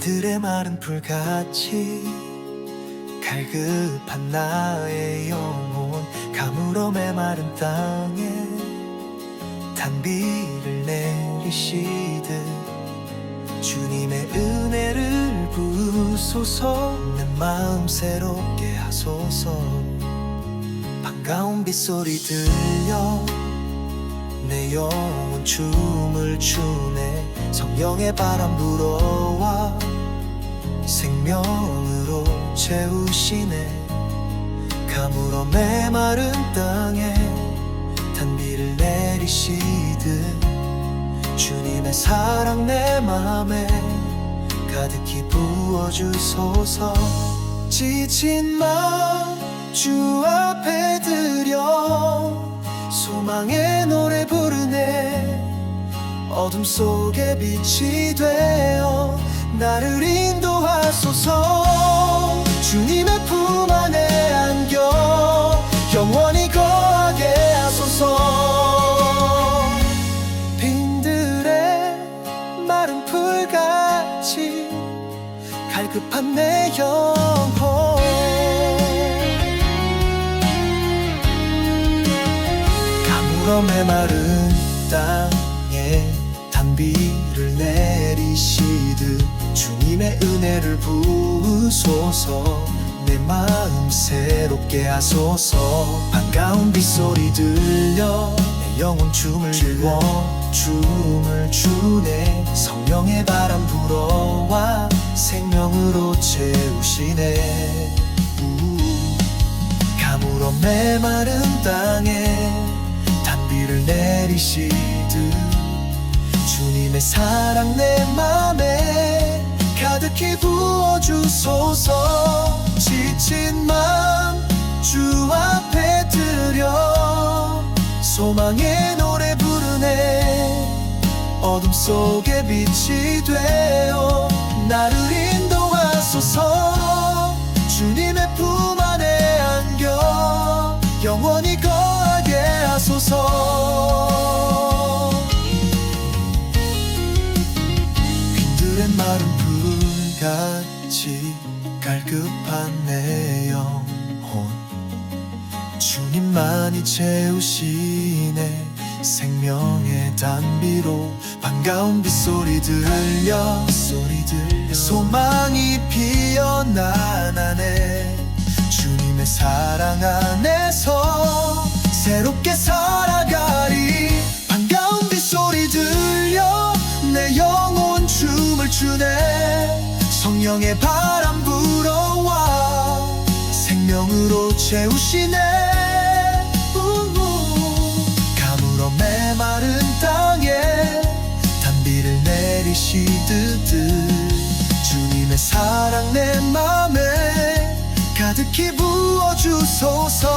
빈들의 마른 풀같이 갈급한 나의 영혼 가물어 메마른 땅에 단비를 내리시듯 주님의 은혜를 부으소서 내 마음 새롭게 하소서. 반가운 빗소리 들려. 내 영혼 춤을 추네. 성령의 바람 불어와 생명으로 채우시네. 가물어 메마른 땅에 단비를 내리시듯 주님의 사랑 내 맘에 가득히 부어주소서. 지친 마음 주 앞에 드려. 소망의 노래 부르네. 어둠 속에 빛이 되어 나를 인도하소서. 주님의 품 안에 안겨 영원히 거하게 하소서. 빈들의 마른 풀같이 갈급한 내 영혼. 가물어 메마른 땅에 단비를 내리시듯 주님의 은혜를 부으소서. 내 마음 새롭게 하소서. 반가운 빗소리 들려. 내 영혼 춤을 추어. 춤을 추네. 성령의 바람 불어와 생명으로 채우시네. 우. 가물어 메마른 땅에 단비를 내리시듯 주님의 사랑 내 맘에 가득히 부어주소서. 지친 맘 주 앞에 드려. 소망의 노래 부르네. 어둠 속에 빛이 되어 나를 인도하소서 내 영혼 주님만이 채우시네. 생명의 단비로 반가운 빗소리 들려. 소리 들려. 소망이 피어나나네 주님의 사랑 안에서 새롭게 살아가리. 반가운 빗소리 들려. 내 영혼 춤을 추네. 성령의 바람 불어와 생명으로 채우시네 우우. 가물어 메마른 땅에 단비를 내리시듯 주님의 사랑 내 맘에 가득히 부어주소서